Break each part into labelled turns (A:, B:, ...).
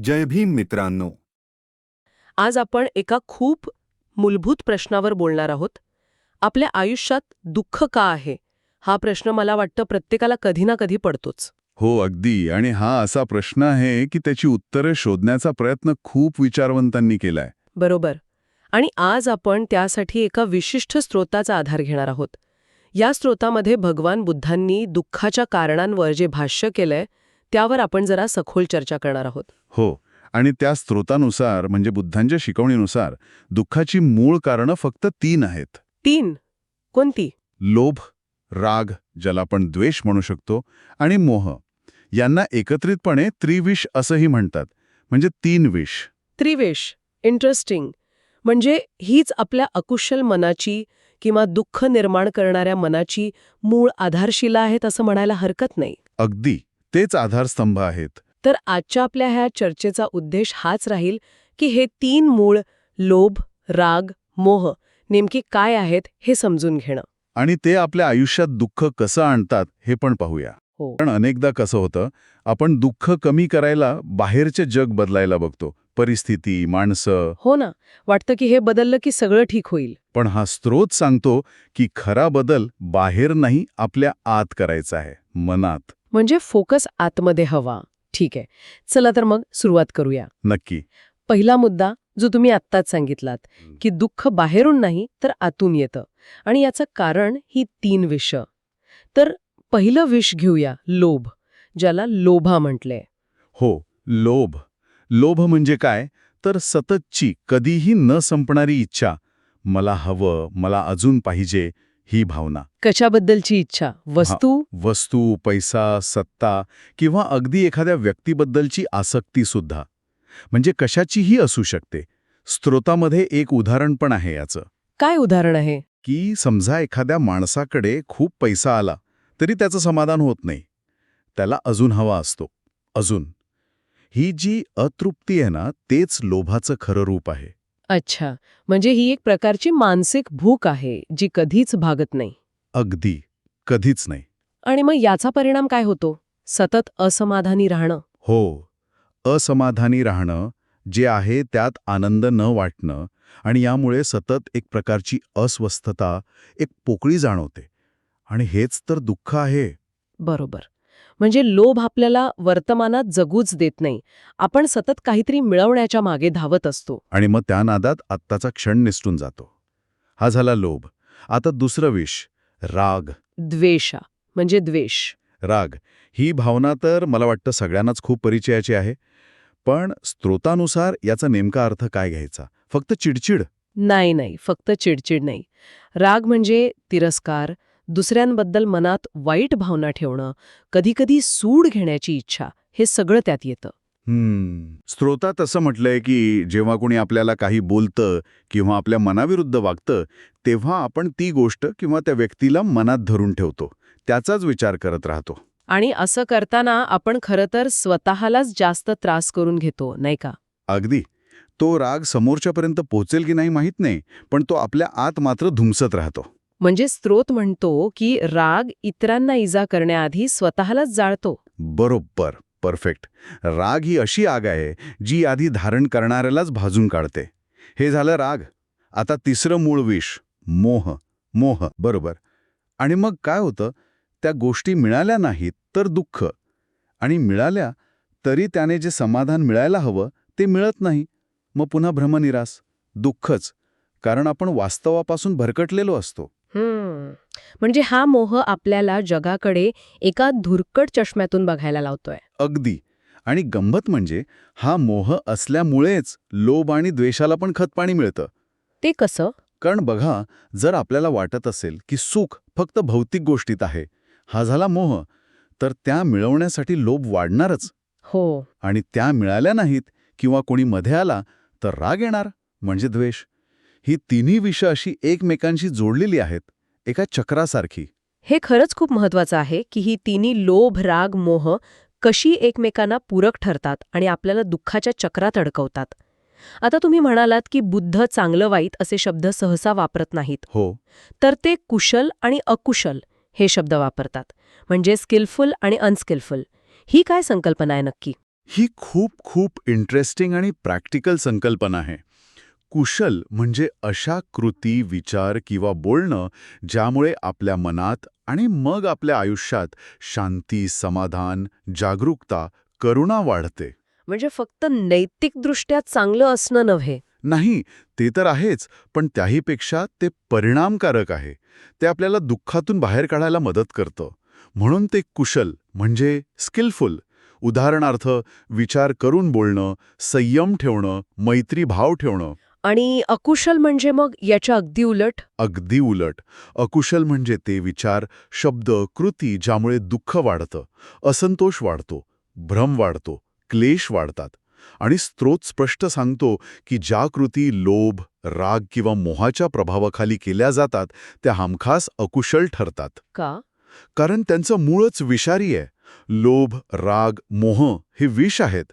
A: जय भीम मित्रांनो.
B: आज आपण एका खूप मूलभूत प्रश्नावर बोलणार आहोत. आपल्या आयुष्यात दुःख का आहे? हा प्रश्न मला वाटतं प्रत्येकाला कधी ना कधी पडतोच.
C: हो अगदी. आणि हा असा प्रश्न आहे की त्याची उत्तरे शोधण्याचा प्रयत्न खूप विचारवंतांनी केलाय.
B: बरोबर. आणि आज आपण त्यासाठी एका विशिष्ट स्रोताचा आधार घेणार आहोत. या स्रोतामध्ये भगवान बुद्धांनी दुःखाच्या कारणांवर जे भाष्य केलंय त्यावर आपण जरा सखोल चर्चा करणार आहोत.
C: हो आणि त्या स्त्रोतानुसार म्हणजे बुद्धांच्या शिकवणीनुसार दुःखाची मूळ कारणं फक्त तीन आहेत.
B: तीन. कोणती?
C: लोभ राग ज्याला आपण द्वेष म्हणू शकतो आणि मोह. यांना एकत्रितपणे त्रिविष असंही म्हणतात म्हणजे तीन विष.
B: त्रिवेश इंटरेस्टिंग म्हणजे हीच आपल्या अकुशल मनाची किंवा दुःख निर्माण करणाऱ्या मनाची मूळ आधारशिला आहेत असं म्हणायला हरकत नाही.
C: अगदी. तेच आधारस्तंभ आहेत.
B: तर आजच्या आपल्या ह्या चर्चेचा उद्देश हाच राहील की हे तीन मूळ लोभ राग मोह नेमकी काय आहेत हे समजून घेणं.
C: आणि ते आपल्या आयुष्यात दुःख कसं आणतात हे पण पाहूया.
B: हो.
C: पण अनेकदा कसं होतं आपण दुःख कमी करायला बाहेरचे जग बदलायला बघतो. परिस्थिती माणसं.
B: हो ना. वाटतं की हे बदललं की सगळं ठीक होईल.
C: पण हा स्रोत सांगतो की खरा बदल बाहेर नाही आपल्या आत करायचा आहे मनात.
B: म्हणजे फोकस आतमध्ये हवा. ठीक आहे. चला तर मग सुरुवात करूया.
C: नक्की.
B: पहिला मुद्दा जो तुम्ही आत्ताच सांगितलात की दुःख बाहेरून नाही तर आतून येतं. आणि याचं कारण ही तीन विष तर पहिलं विष घेऊया लोभ ज्याला लोभा म्हटलंय
C: हो लोभ. लोभ म्हणजे काय? तर सततची कधीही न संपणारी इच्छा. मला हवं मला अजून पाहिजे ही भावना.
B: कशाबद्दलची इच्छा? वस्तू?
C: वस्तू पैसा सत्ता किंवा अगदी एखाद्या व्यक्तीबद्दलची आसक्ती सुद्धा. म्हणजे कशाचीही असू शकते. स्त्रोतामध्ये एक उदाहरण पण आहे याचं.
B: काय उदाहरण आहे?
C: की समजा एखाद्या माणसाकडे खूप पैसा आला तरी त्याचं समाधान होत नाही. त्याला अजून हवा असतो. अजून. ही जी अतृप्ती आहे ना तेच लोभाचं खरं रूप आहे.
B: अच्छा म्हणजे ही एक प्रकारची मानसिक भूक आहे जी कधीच भागत नाही.
C: अगदी कधीच नाही.
B: आणि मग याचा परिणाम काय होतो? सतत असमाधानी राहणं?
C: हो असमाधानी राहणं जे आहे त्यात आनंद न वाटणं आणि यामुळे सतत एक प्रकारची अस्वस्थता एक पोकळी जाणवते. आणि हेच तर दुःख आहे.
B: बरोबर. म्हणजे लोभ आपल्याला वर्तमानात जगूच देत नाही. आपण सतत काहीतरी मिळवण्याच्या मागे धावत असतो.
C: आणि मग त्या नादात आत्ताचा क्षण निसटून जातो. हा झाला लोभ. आता दुसरं विष राग.
B: द्वेषा म्हणजे द्वेष.
C: राग. ही भावना तर मला वाटतं सगळ्यांनाच खूप परिचयाची आहे. पण स्त्रोतानुसार याचा नेमका अर्थ काय घ्यायचा? फक्त चिडचिड?
B: नाही नाही. फक्त चिडचिड नाही. राग म्हणजे तिरस्कार दुसऱ्यांबद्दल मनात वाईट भावना ठेवणं कधीकधी सूड घेण्याची इच्छा हे सगळं त्यात येतं.
C: स्त्रोतात असं म्हटलंय की जेव्हा कोणी आपल्याला काही बोलतं किंवा आपल्या मनाविरुद्ध वागतं तेव्हा आपण ती गोष्ट किंवा त्या व्यक्तीला मनात धरून ठेवतो. त्याचाच विचार करत राहतो.
B: आणि असं करताना आपण खरं तर स्वतःलाच जास्त त्रास करून घेतो नाही का?
C: अगदी. तो राग समोरच्यापर्यंत पोहोचेल की नाही माहीत नाही पण तो आपल्या आत मात्र धुमसत राहतो.
B: म्हणजे स्त्रोत म्हणतो की राग इतरांना इजा करण्याआधी स्वतःलाच जाळतो.
C: बरोबर परफेक्ट. राग ही अशी आग आहे जी आधी धारण करणाऱ्यालाच भाजून काढते. हे झालं राग. आता तिसरं मूळ विष मोह मोह बरोबर. आणि मग काय होतं? त्या गोष्टी मिळाल्या नाहीत तर दुःख. आणि मिळाल्या तरी त्याने जे समाधान मिळायला हवं ते मिळत नाही. मग पुन्हा भ्रमनिरास दुःखच. कारण आपण वास्तवापासून भरकटलेलो असतो.
B: म्हणजे हा मोह आपल्याला जगाकडे एका धुरकट चष्म्यातून बघायला लावतोय.
C: अगदी. आणि गंमत म्हणजे हा मोह असल्यामुळेच लोभ आणि द्वेषाला पण खतपाणी मिळतं.
B: ते कसं?
C: कारण बघा जर आपल्याला वाटत असेल की सुख फक्त भौतिक गोष्टीत आहे हा झाला मोह तर त्या मिळवण्यासाठी लोभ वाढणारच.
B: हो.
C: आणि त्या मिळाल्या नाहीत किंवा कोणी मध्ये आला तर राग येणार म्हणजे द्वेष. ही तिन्ही विष अशी एकमेकांशी जोडलेली आहेत एका चक्रासारखी.
B: हे खरंच खूप महत्वाचं आहे की ही तिन्ही लोभ राग मोह कशी एकमेकांना पूरक ठरतात आणि आपल्याला दुःखाच्या चक्रात अडकवतात. आता तुम्ही म्हणालात की बुद्ध चांगलं वाईट असे शब्द सहसा वापरत नाहीत.
C: हो.
B: तर ते कुशल आणि अकुशल हे शब्द वापरतात. म्हणजे स्किलफुल आणि अनस्किलफुल ही काय संकल्पना आहे नक्की?
C: ही खूप खूप इंटरेस्टिंग आणि प्रॅक्टिकल संकल्पना आहे. कुशल म्हणजे अशा कृती विचार किंवा बोलणं ज्यामुळे आपल्या मनात आणि मग आपल्या आयुष्यात शांती समाधान जागरूकता करुणा वाढते.
B: म्हणजे फक्त नैतिकदृष्ट्या चांगलं असणं नव्हे.
C: नाही ते तर आहेच पण त्याहीपेक्षा ते परिणामकारक आहे. ते आपल्याला दुःखातून बाहेर काढायला मदत करतं. म्हणून ते कुशल म्हणजे स्किलफुल. उदाहरणार्थ विचार करून बोलणं संयम ठेवणं मैत्री भाव ठेवणं.
B: आणि अकुशल म्हणजे मग याच्या अगदी उलट?
C: अगदी उलट. अकुशल म्हणजे ते विचार शब्द कृती ज्यामुळे दुःख वाढतं असंतोष वाढतो भ्रम वाढतो क्लेश वाढतात. आणि स्त्रोत स्पष्ट सांगतो की ज्या कृती लोभ राग किंवा मोहाच्या प्रभावाखाली केल्या जातात त्या हमखास अकुशल ठरतात.
B: का?
C: कारण त्यांचं मूळच विषारी आहे. लोभ राग मोह हे विष आहेत.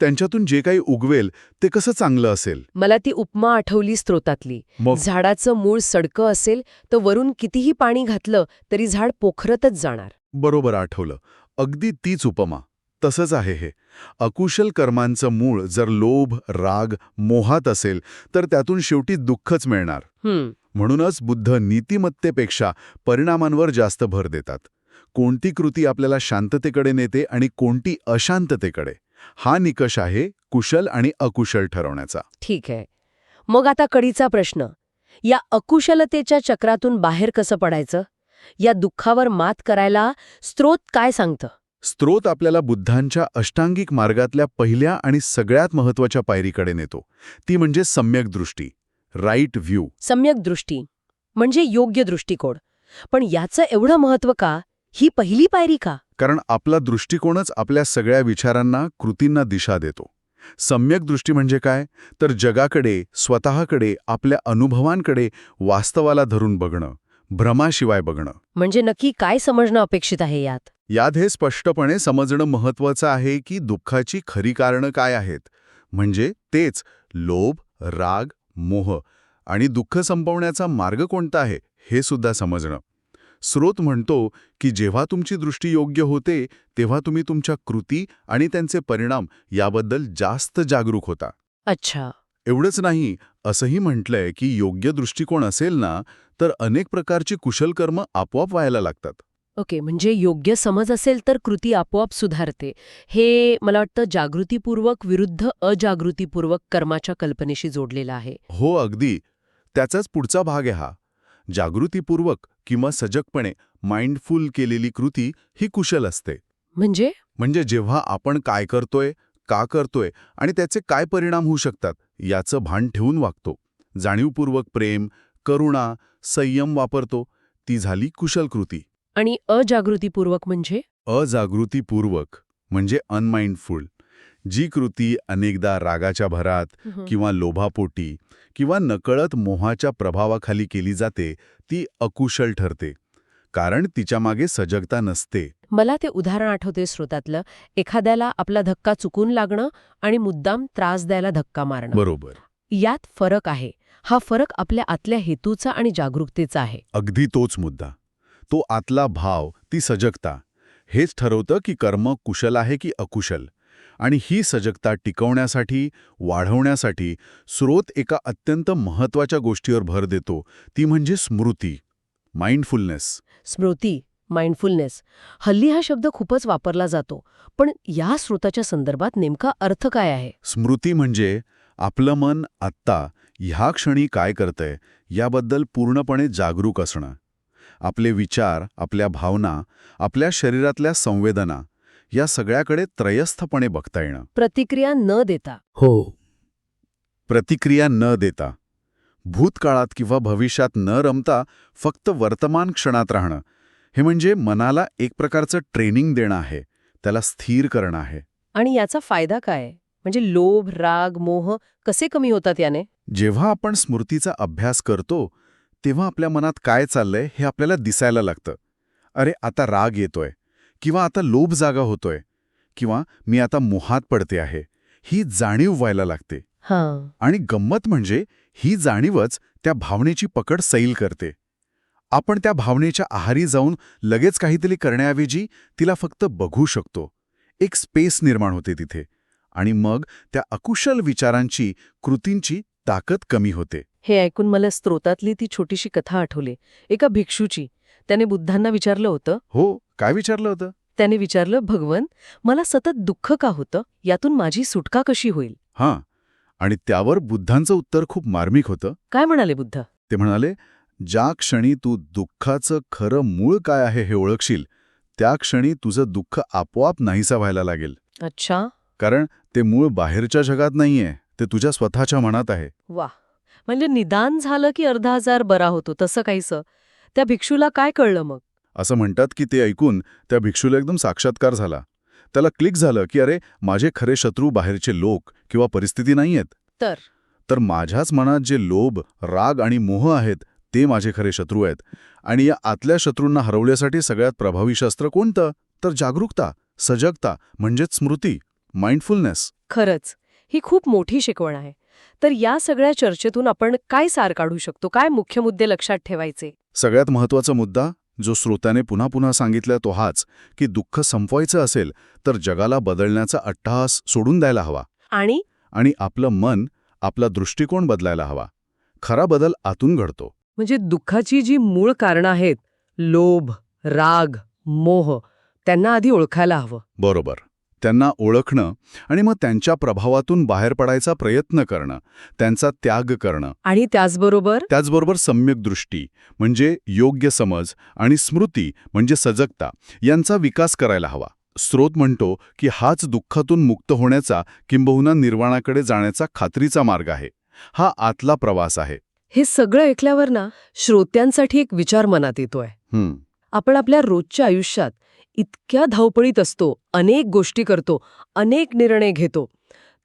C: त्यांच्यातून जे काही उगवेल ते कसं चांगलं असेल?
B: मला ती उपमा आठवली स्त्रोतातली झाडाचं मूळ सडकं असेल तर वरून कितीही पाणी घातलं तरी झाड पोखरतच जाणार.
C: बरोबर आठवलं. अगदी तीच उपमा. तसंच आहे हे. अकुशल कर्मांचं मूळ जर लोभ राग मोहात असेल तर त्यातून शेवटी दुःखच मिळणार. म्हणूनच बुद्ध नीतिमत्तेपेक्षा परिणामांवर जास्त भर देतात. कोणती कृती आपल्याला शांततेकडे नेते आणि कोणती अशांततेकडे? हा निकष आहे कुशल आणि अकुशल ठरवण्याचा.
B: ठीक आहे. मग आता कडीचा प्रश्न. या अकुशलतेच्या चक्रातून बाहेर कसं पडायचं? या दुःखावर मात करायला स्त्रोत काय सांगतं?
C: स्त्रोत आपल्याला बुद्धांच्या अष्टांगिक मार्गातल्या पहिल्या आणि सगळ्यात महत्त्वाच्या पायरीकडे नेतो. ती म्हणजे सम्यक दृष्टी. Right view.
B: सम्यक दृष्टी. म्हणजे योग्य दृष्टिकोन. पण याचं एवढं महत्त्व का? ही पहिली पायरी का?
C: कारण आपला दृष्टिकोनच आपल्या सगळ्या विचारांना कृतींना दिशा देतो. सम्यक दृष्टी म्हणजे काय? तर जगाकडे स्वतःकडे आपल्या अनुभवांकडे वास्तवाला धरून बघणं भ्रमाशिवाय बघणं.
B: म्हणजे नक्की काय समजणं अपेक्षित आहे यात?
C: यात हे स्पष्टपणे समजणं महत्वाचं आहे की दुःखाची खरी कारणं काय आहेत. म्हणजे तेच लोभ राग मोह आणि दुःख संपवण्याचा मार्ग कोणता आहे हे सुद्धा समजणं. स्रोत म्हणतो की जेव्हा तुमची दृष्टी योग्य होते तेव्हा तुम्ही तुमच्या कृती आणि त्यांचे परिणाम याबद्दल जास्त जागरूक होता.
B: अच्छा.
C: एवढंच नाही असंही म्हटलंय की योग्य दृष्टिकोन असेल ना तर अनेक प्रकारची कुशल कर्म आपोआप व्हायला लागतात.
B: ओके म्हणजे योग्य समज असेल तर कृती आपोआप सुधारते. हे मला वाटतं जागृतीपूर्वक विरुद्ध अजागृतीपूर्वक कर्माच्या कल्पनेशी जोडलेलं आहे.
C: हो अगदी. त्याचाच पुढचा भाग आहे हा. जागृतीपूर्वक किंवा सजगपणे माइंडफुल केलेली कृती ही कुशल असते.
B: म्हणजे?
C: म्हणजे जेव्हा आपण काय करतोय का करतोय आणि त्याचे काय परिणाम होऊ शकतात याचं भान ठेवून वागतो. जाणीवपूर्वक प्रेम करुणा संयम वापरतो. ती झाली कुशल कृती.
B: आणि अजागृतीपूर्वक म्हणजे?
C: अजागृतीपूर्वक म्हणजे अनमाइंडफुल जी कृती अनेकदा रागाच्या भरात किंवा लोभापोटी किंवा नकळत मोहाच्या प्रभावाखाली केली जाते ती अकुशल ठरते. कारण तिच्यामागे सजगता नसते.
B: मला ते उदाहरण आठवते स्रोतातलं. एखाद्याला आपला धक्का चुकून लागणं आणि मुद्दाम त्रास द्यायला धक्का मारणं.
C: बरोबर.
B: यात फरक आहे. हा फरक आपल्या आतल्या हेतूचा आणि जागरूकतेचा आहे.
C: अगदी तोच मुद्दा. तो आतला भाव ती सजगता. हेच ठरवतं की कर्म कुशल आहे की अकुशल. आणि ही सजगता टिकवण्यासाठी वाढवण्यासाठी स्रोत एका अत्यंत महत्त्वाच्या गोष्टीवर भर देतो ती म्हणजे स्मृती माइंडफुलनेस.
B: स्मृती माइंडफुलनेस. हल्ली हा शब्द खूपच वापरला जातो पण या स्रोताच्या संदर्भात नेमका अर्थ काय आहे?
C: स्मृती म्हणजे आपलं मन आत्ता ह्या क्षणी काय करतंय याबद्दल पूर्णपणे जागरूक असणं. आपले विचार आपल्या भावना आपल्या शरीरातल्या संवेदना या सगळ्याकडे त्रयस्थपणे बघता येणं.
B: प्रतिक्रिया न देता.
C: हो. प्रतिक्रिया न देता. भूतकाळात किंवा भविष्यात न रमता फक्त वर्तमान क्षणात राहणं. हे म्हणजे मनाला एक प्रकारचं ट्रेनिंग देणं आहे. त्याला स्थिर करणं आहे.
B: आणि याचा फायदा काय? म्हणजे लोभ राग मोह कसे कमी होतात याने?
C: जेव्हा आपण स्मृतीचा अभ्यास करतो तेव्हा आपल्या मनात काय चाललंय हे आपल्याला दिसायला लागतं. अरे आता राग येतोय. किंवा आता लोभ जागा होतोय किंवा मी आता मोहात पडते आहे ही जाणीव व्हायला लागते.
B: हां.
C: आणि गंमत म्हणजे ही जाणीवच त्या भावनेची पकड सैल करते. आपण त्या भावनेच्या आहारी जाऊन लगेच काहीतरी करण्याऐवजी तिला फक्त बघू शकतो. एक स्पेस निर्माण होते तिथे. आणि मग त्या अकुशल विचारांची कृतींची ताकद कमी होते.
B: हे ऐकून मला स्त्रोतातली ती छोटीशी कथा आठवली. एका भिक्षूची. त्याने बुद्धांना विचारलं होतं
C: हो. काय विचारलं होतं?
B: त्याने विचारलं भगवन मला सतत दुःख का होतं? यातून माझी सुटका कशी होईल?
C: हां. आणि त्यावर बुद्धांचं उत्तर खूप मार्मिक होतं.
B: काय म्हणाले बुद्ध?
C: ते म्हणाले ज्या क्षणी तू दुःखाचं खरं मूळ काय आहे हे ओळखशील त्या क्षणी तुझं दुःख आपोआप नाहीसा व्हायला लागेल.
B: अच्छा.
C: कारण ते मूळ बाहेरच्या जगात नाहीये ते तुझ्या स्वतःच्या मनात आहे.
B: वा म्हणजे निदान झालं की अर्धा हजार बरा होतो तसं काहीसं. त्या भिक्षूला काय कळलं मग?
C: असं म्हणतात की ते ऐकून त्या भिक्षूला एकदम साक्षात्कार झाला. त्याला क्लिक झालं की अरे माझे खरे शत्रू बाहेरचे लोक किंवा परिस्थिती नाहीयेत.
B: तर?
C: तर माझ्याच मनात जे लोभ राग आणि मोह आहेत ते माझे खरे शत्रू आहेत. आणि या आतल्या शत्रूंना हरवण्यासाठी सगळ्यात प्रभावी शस्त्र कोणतं? तर जागरूकता सजगता म्हणजेच स्मृती माइंडफुलनेस.
B: खरंच. ही खूप मोठी शिकवण आहे. तर या सगळ्या चर्चेतून आपण काय सार काढू शकतो? काय मुख्य मुद्दे लक्षात ठेवायचे?
C: सगळ्यात महत्त्वाचा मुद्दा जो श्रोत्याने पुन्हा पुन्हा सांगितला तो हाच की दुःख संपवायचं असेल तर जगाला बदलण्याचा अट्टहास सोडून द्यायला हवा.
B: आणि?
C: आणि आपलं मन आपला दृष्टिकोन बदलायला हवा. खरा बदल आतून घडतो.
B: म्हणजे दुःखाची जी मूळ कारणं आहेत लोभ राग मोह त्यांना आधी ओळखायला हवं.
C: बरोबर. त्यांना ओळखणं आणि मग त्यांच्या प्रभावातून बाहेर पडायचा प्रयत्न करणं त्यांचा त्याग करणं.
B: आणि त्याचबरोबर?
C: त्याचबरोबर सम्यक दृष्टी म्हणजे योग्य समज आणि स्मृती म्हणजे सजगता यांचा विकास करायला हवा. स्रोत म्हणतो की हाच दुःखातून मुक्त होण्याचा किंबहुना निर्वाणाकडे जाण्याचा खात्रीचा मार्ग आहे. हा आतला प्रवास आहे.
B: हे सगळं ऐकल्यावर ना श्रोत्यांसाठी एक विचार मनात येतोय. आपण आपल्या रोजच्या आयुष्यात इतक्या धावपळीत असतो अनेक गोष्टी करतो अनेक निर्णय घेतो.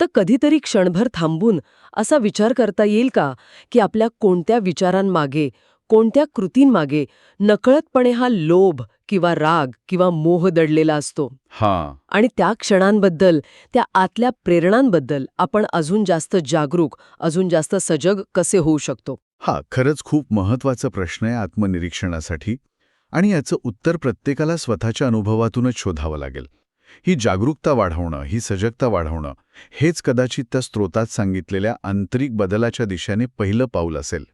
B: तर कधीतरी क्षणभर थांबून असा विचार करता येईल का की आपल्या कोणत्या विचारांमागे कोणत्या कृतींमागे नकळतपणे हा लोभ किंवा राग किंवा मोह दडलेला असतो?
C: हां.
B: आणि त्या क्षणांबद्दल त्या आतल्या प्रेरणांबद्दल आपण अजून जास्त जागरूक अजून जास्त सजग कसे होऊ शकतो?
C: हा खरंच खूप महत्त्वाचा प्रश्न आहे आत्मनिरीक्षणासाठी. आणि याचं उत्तर प्रत्येकाला स्वतःच्या अनुभवातूनच शोधावं लागेल. ही जागरूकता वाढवणं ही सजगता वाढवणं हेच कदाचित त्या स्रोतात सांगितलेल्या आंतरिक बदलाच्या दिशेने पहिलं पाऊल असेल.